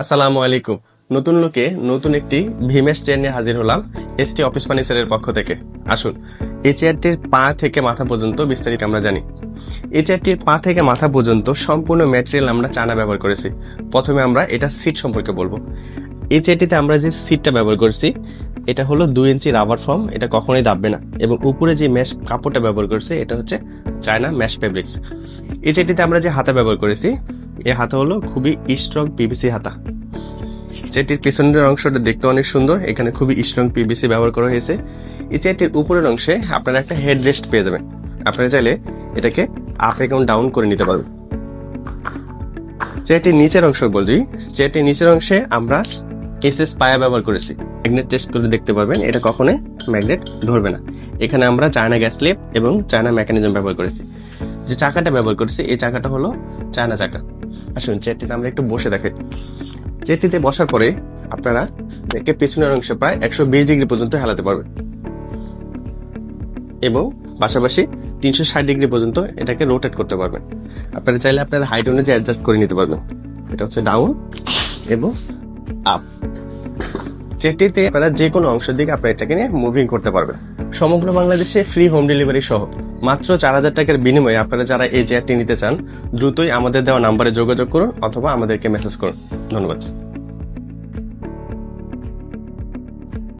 আসসালামু আলাইকুম। নতুন লোকে নতুন একটি ভীমেশ চেয়ার নিয়ে হাজির হলাম এসটি অফিস ফার্নিচারের পক্ষ থেকে। আসুন, এই চেয়ারটির পা থেকে মাথা পর্যন্ত বিস্তারিত আমরা জানি। এই চেয়ারটির পা থেকে মাথা পর্যন্ত সম্পূর্ণ ম্যাটেরিয়াল আমরা চায়না ব্যবহার করেছি। প্রথমে আমরা এটা সিট সম্পর্কে বলব। এই চেয়ারটিতে আমরা যে সিটটা ব্যবহার করেছি, এটা হলো দুই ইঞ্চি রাবার ফর্ম এটা কখনোই দাববে না। এবং উপরে যে ম্যাশ কাপড়টা ব্যবহার করেছি, এটা হচ্ছে চায়না ম্যাশ ফেব্রিক্স এই চেয়ারটিতে আমরা যে হাতা ব্যবহার করেছি এই হাতা হলো খুবই স্ট্রং পিভিসি হাতা। চেয়ারটির পিছনের অংশটা দেখতে অনেক সুন্দর, এখানে খুবই স্ট্রং পিভিসি ব্যবহার করা হয়েছে। এই চেয়ারটির উপরের অংশে আপনারা একটা হেড রেস্ট পেয়ে যাবেন। আপনারা চাইলে এটাকে আপ এবং ডাউন করে নিতে পারবেন। চেয়ারটির নিচের অংশ বলি চেয়ারটির নিচের অংশে আমরা এসএস পায়া ব্যবহার করেছি। ম্যাগনেট টেস্ট করে দেখতে পারবেন, এটা কখনোই ম্যাগনেট ধরবে না। এখানে আমরা চায়না গ্যাস লিপ এবং চায়না মেকানিজম ব্যবহার করেছি। যে চাকাটা ব্যবহার করেছি, এই চাকাটা হলো চায়না চাকা। আসুন, চেয়ারটিতে আমরা একটু বসে দেখে চেয়ারটিতে বসার পরে আপনারা একে পেছনের অংশ প্রায় একশো বিশ ডিগ্রি পর্যন্ত হেলাতে পারবেন। এবং পাশাপাশি তিনশো ষাট ডিগ্রি পর্যন্ত এটাকে রোটেট করতে পারবেন। আপনারা চাইলে আপনারা হাইট অনুযায়ী অ্যাডজাস্ট করে নিতে পারবেন। এটা হচ্ছে ডাউন এবং আপ চেয়ারটিতে আপনারা যে কোনো অংশের দিকে আপনারা এটাকে নিয়ে মুভিং করতে পারবেন। সমগ্র বাংলাদেশে ফ্রি হোম ডেলিভারি সহ মাত্র চার হাজার টাকার বিনিময়ে আপনারা যারা এই চেয়ারটি নিতে চান, দ্রুতই আমাদের দেওয়া নাম্বারে যোগাযোগ করুন অথবা আমাদেরকে মেসেজ করুন। ধন্যবাদ।